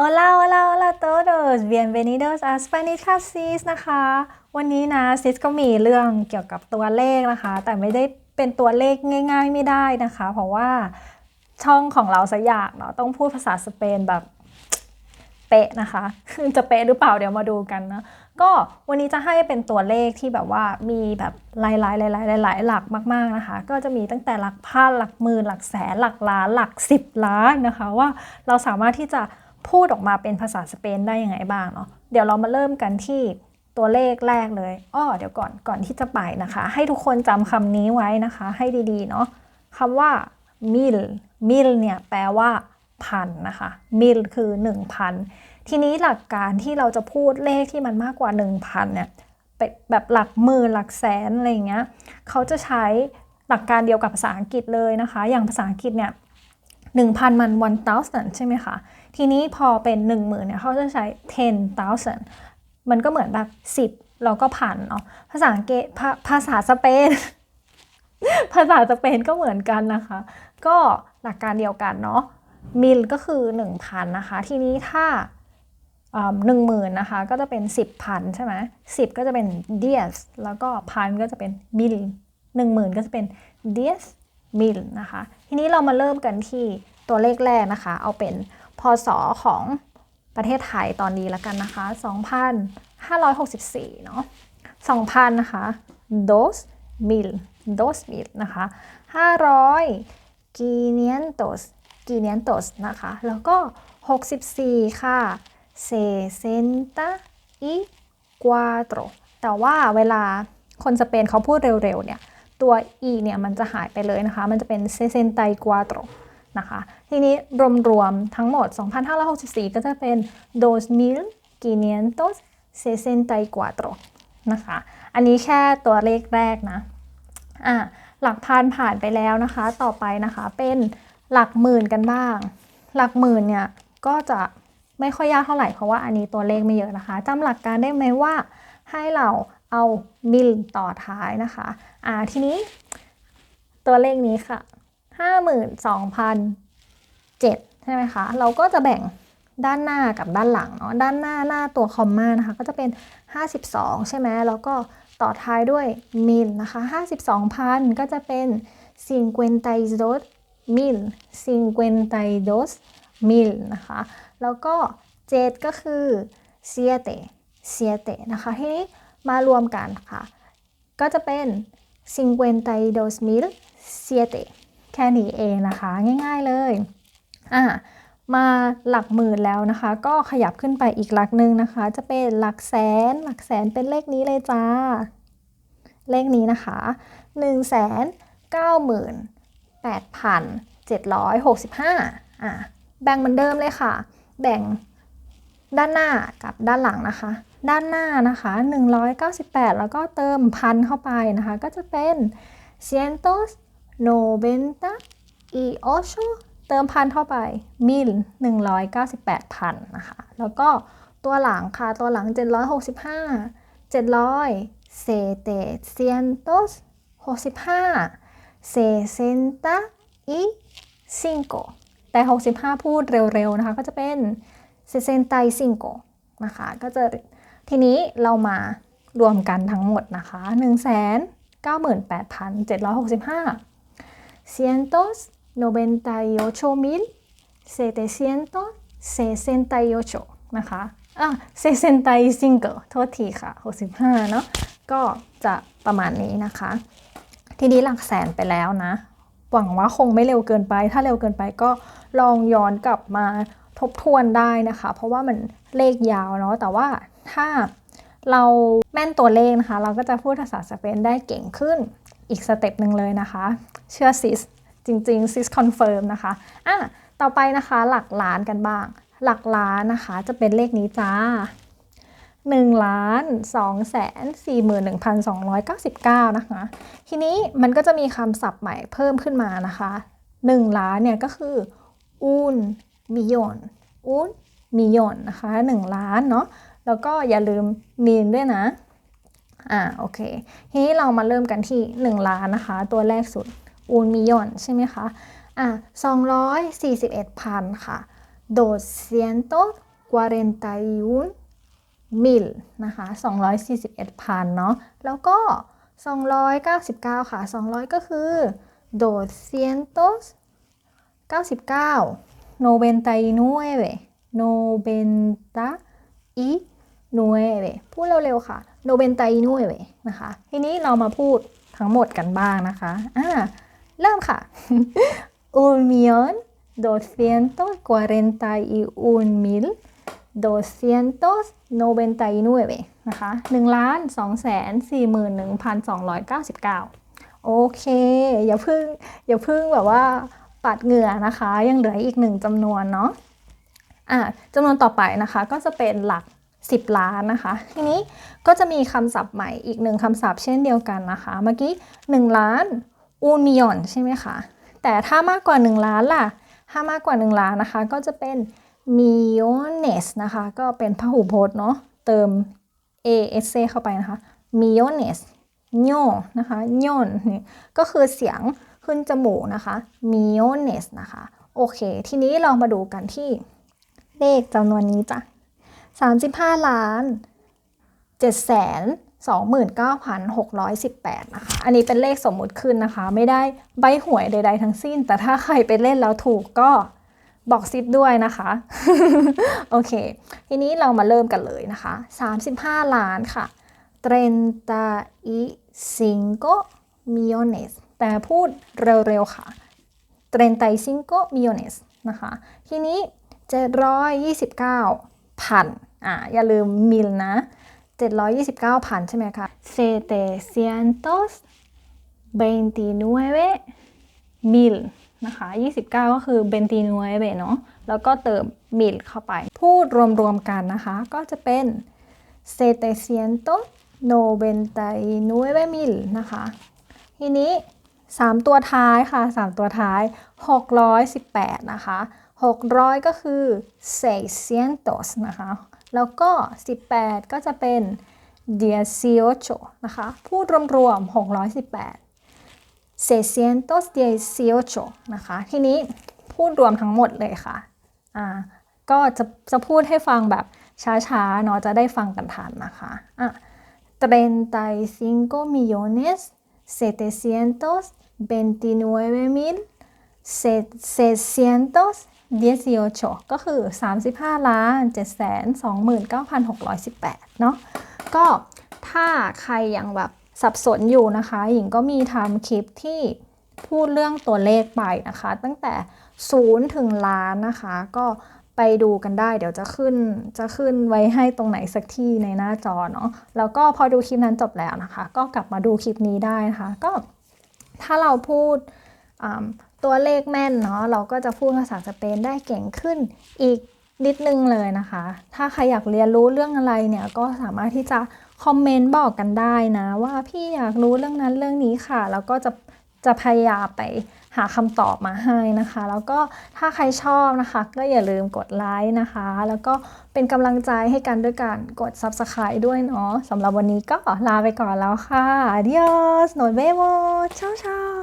Hola, hola, hola a todos. Bienvenidos a Spanish Classes นะคะ วันนี้นะซิสก็มีเรื่องเกี่ยวกับตัวเลขนะคะ แต่ไม่ได้เป็นตัวเลขง่าย ๆ ไม่ได้นะคะ เพราะว่าช่องของเราสักอย่างเนาะต้องพูดภาษาสเปนแบบเป๊ะนะคะ จะเป๊ะหรือเปล่าเดี๋ยวมาดูกันนะ ก็วันนี้จะให้เป็นตัวเลขที่แบบว่ามีแบบหลายๆหลายๆหลายๆหลักมาก ๆนะคะ ก็จะมีตั้งแต่หลักพันหลักหมื่นหลักแสนหลักล้านหลักสิบล้านนะคะ ว่าเราสามารถที่จะ พูดออกมาเป็นภาษาสเปนได้ยังไงบ้างเนาะเดี๋ยวเรามาเริ่มกันที่ตัวเลขแรกเลยอ้อเดี๋ยวก่อนก่อนที่จะไปนะคะ ให้ทุกคนจำคำนี้ไว้นะคะ ให้ดีๆเนาะคำว่า mil mil เนี่ยแปลว่าพันนะคะ mil คือ 1,000 ทีนี้หลักการที่เราจะพูดเลขที่มันมากกว่า 1,000เนี่ยแบบหลักหมื่นหลักแสนอะไรเงี้ยเขาจะใช้หลักการเดียวกับภาษาอังกฤษเลยนะคะ อย่างภาษาอังกฤษเนี่ย1,000มัน1,000ใช่ไหมคะ ทีนี้พอเป็น 10,000เนี่ยเขาจะใช้10,000มันก็เหมือนแบบ 10 แล้วก็พันเนาะภาษาอังกฤษภาภาษาสเปน ภาษาสเปนก็เหมือนกันนะคะ ก็หลักการเดียวกันเนาะมิลก็คือ 1,000 นะคะ ทีนี้ถ้าหนึ่งหมื่นนะคะ ก็จะเป็น 10พันใช่ไหมสิบก็จะเป็น dies แล้วก็พันก็จะเป็นมิลหนึ่งหมื่นก็จะเป็น dies มิลนะคะ ทีนี้เรามาเริ่มกันที่ตัวเลขแรกนะคะ เอาเป็น พศของประเทศไทยตอนนี้แล้วกันนะคะ 2,564 เนาะ2,000 นะคะ dos mil dos mil นะคะ 500 quinientos quinientos นะคะ แล้วก็ 64 ค่ะ sesenta y cuatro แต่ว่าเวลาคนสเปนเขาพูดเร็วๆเนี่ย ตัว e เนี่ย มันจะหายไปเลยนะคะ มันจะเป็น sesenta y cuatro ะคะ ทีนี้รวมๆทั้งหมด 2,564 ก็จะเป็น dos mil quinientos sesenta y cuatro นะคะ อันนี้แค่ตัวเลขแรกนะอะหลักพันผ่านไปแล้วนะคะ ต่อไปนะคะเป็นหลักหมื่นกันบ้าง หลักหมื่นเนี่ยก็จะไม่ค่อยยากเท่าไหร่เพราะว่าอันนี้ตัวเลขไม่เยอะนะคะจำหลักการได้ไหมว่าให้เราเอามิลต่อท้ายนะคะ อ่าทีนี้ตัวเลขนี้ค่ะ 52,007 ใช่ไหมคะ เราก็จะแบ่งด้านหน้ากับด้านหลังเนาะ ด้านหน้าหน้าตัวคอมมานะคะ ก็จะเป็น 52 ใช่ไหม แล้วก็ต่อท้ายด้วยมิลนะคะ 52,000 ก็จะเป็น 52 mil 52 mil นะคะ แล้วก็ 7 ก็คือ siete siete นะคะ ทีนี้มารวมกันค่ะ ก็จะเป็น 52 mil siete ค่นี้เองนะคะ ง่ายๆเลยอะมาหลักหมื่นแล้วนะคะ ก็ขยับขึ้นไปอีกหลักหนึ่งนะคะ จะเป็นหลักแสนหลักแสนเป็นเลขนี้เลยจ้า เลขนี้นะคะ1 9 8 765อะแบ่งเหมือนเดิมเลยค่ะ แบ่งด้านหน้ากับด้านหลังนะคะ ด้านหน้านะคะ 198 แล้วก็เติมพันเข้าไปนะคะ ก็จะเป็น cientos noventa y ocho เติมพันเข้าไปมิล198พันนะคะ แล้วก็ตัวหลังค่ะ ตัวหลัง 765 700 765 sesenta y cinco แต่ 65 พูดเร็วๆนะคะ ก็จะเป็น sesenta y cinco นะคะ ก็จะทีนี้เรามารวมกันทั้งหมดนะคะ 198,765 setecientos sesenta y ocho นะคะอะ sesenta y cinco โทษทีค่ะ 65 เนาะก็จะประมาณนี้นะคะ ทีนี้หลักแสนไปแล้วนะ หวังว่าคงไม่เร็วเกินไป ถ้าเร็วเกินไปก็ลองย้อนกลับมาทบทวนได้นะคะ เพราะว่ามันเลขยาวเนาะแต่ว่าถ้า เราแม่นตัวเลขนะคะ เราก็จะพูดภาษาสเปนได้เก่งขึ้นอีกสเต็ปหนึ่งเลยนะคะ เชื่อซิสจริงๆซิสคอนเฟิร์มนะคะอะต่อไปนะคะหลักล้านกันบ้าง หลักล้านนะคะจะเป็นเลขนี้จ้า1ล้าน2แสน41,299 นะคะ ทีนี้มันก็จะมีคำศัพท์ใหม่เพิ่มขึ้นมานะคะ 1 ล้านเนี่ยก็คือ un millón un millón นะคะ 1 ล้านเนาะ แล้วก็อย่าลืมมีนด้วยนะอ่าโอเคทีนี้เรามาเริ่มกันที่ 1 ล้านนะคะ ตัวแรกสุด un millón ใช่ไหมคะอะ241,000ค่ะ241 41มิลนะคะ241พันเนาะแล้วก็ 299 ค่ะ 200 ก็คือ299 99 99พูดเร็วๆค่ะ99นะคะ ทีนี้เรามาพูดทั้งหมดกันบ้างนะคะอ่าเริ่มค่ะ un millón doscientos cuarenta y un mil doscientos noventa y nueve นะคะ1ล้าน2แสน41,299โอเค อย่าเพึ่งอย่าเพึ่งแบบว่าปัดเหงื่อนะคะ ยังเหลืออีกหนึ่งจำนวนเนาะอะจำนวนต่อไปนะคะก็จะเป็นหลัก 10 ล้านนะคะ ทีนี้ก็จะมีคำศัพท์ใหม่อีกหนึ่งคำศัพท์เช่นเดียวกันนะคะ เมื่อกี้ 1 ล้านอูนมิยอนใช่ไหมคะ แต่ถ้ามากกว่า 1 ล้านล่ะ ถ้ามากกว่า 1 ล้านนะคะ ก็จะเป็น millones นะคะ ก็เป็นพหูพจน์เนาะ เติม a s a เข้าไปนะคะ millones โยนะคะโยนนี่ก็คือเสียงขึ้นจมูกนะคะ millones นะคะ โอเค ทีนี้ลองมาดูกันที่เลขจำนวนนี้จ้ะ 35 ล้าน7แสน29,618 นะคะ อันนี้เป็นเลขสมมุติขึ้นนะคะ ไม่ได้ใบหวยใด ๆ ทั้งสิ้น แต่ถ้าใครไปเล่นแล้วถูกก็บอกซิปด้วยนะคะ โอเค ทีนี้เรามาเริ่มกันเลยนะคะ 35 ล้านค่ะ35 millones แต่พูดเร็วๆค่ะ35 millones นะคะ ทีนี้ 729พัน อ่าอย่าลืมมิลนะ 729พันใช่ไหมคะ729มิลนะคะ29 ก็คือเบนตีนวยเบเนาะแล้วก็เติมมิลเข้าไป พูดรวมๆกันนะคะ ก็จะเป็น799มิลนะคะ ทีนี้ 3 ตัวท้ายค่ะ 3 ตัวท้าย 618 นะคะ 600 ก็คือ600นะคะ แล้วก็ 18 ก็จะเป็น dieciocho นะคะ พูดรวมๆ 618 seiscientos dieciocho นะคะ ทีนี้พูดรวมทั้งหมดเลยค่ะ อ่า ก็จะจะพูดให้ฟังแบบช้าๆ เนาะ จะได้ฟังกันทันนะคะ อะ 35 millones setecientos veintinueve mil se secientos 18ก็คือ 35ล้าน729,618 เนาะก็ถ้าใครยังแบบสับสนอยู่นะคะ หญิงก็มีทำคลิปที่พูดเรื่องตัวเลขไปนะคะ ตั้งแต่0ถึงล้านนะคะ ก็ไปดูกันได้ เดี๋ยวจะขึ้นจะขึ้นไว้ให้ตรงไหนสักที่ในหน้าจอเนาะแล้วก็พอดูคลิปนั้นจบแล้วนะคะ ก็กลับมาดูคลิปนี้ได้นะคะ ก็ถ้าเราพูด ตัวเลขแม่นเนาะเราก็จะพูดภาษาสเปนได้เก่งขึ้นอีกนิดนึงเลยนะคะ ถ้าใครอยากเรียนรู้เรื่องอะไรเนี่ยก็สามารถที่จะคอมเมนต์บอกกันได้นะ ว่าพี่อยากรู้เรื่องนั้นเรื่องนี้ค่ะ แล้วก็จะจะพยายามไปหาคำตอบมาให้นะคะ แล้วก็ถ้าใครชอบนะคะ ก็อย่าลืมกดไลค์นะคะ แล้วก็เป็นกำลังใจให้กันด้วยการกด Subscribe ด้วยเนาะสำหรับวันนี้ก็ลาไปก่อนแล้วค่ะ Adios nos vemos chao chao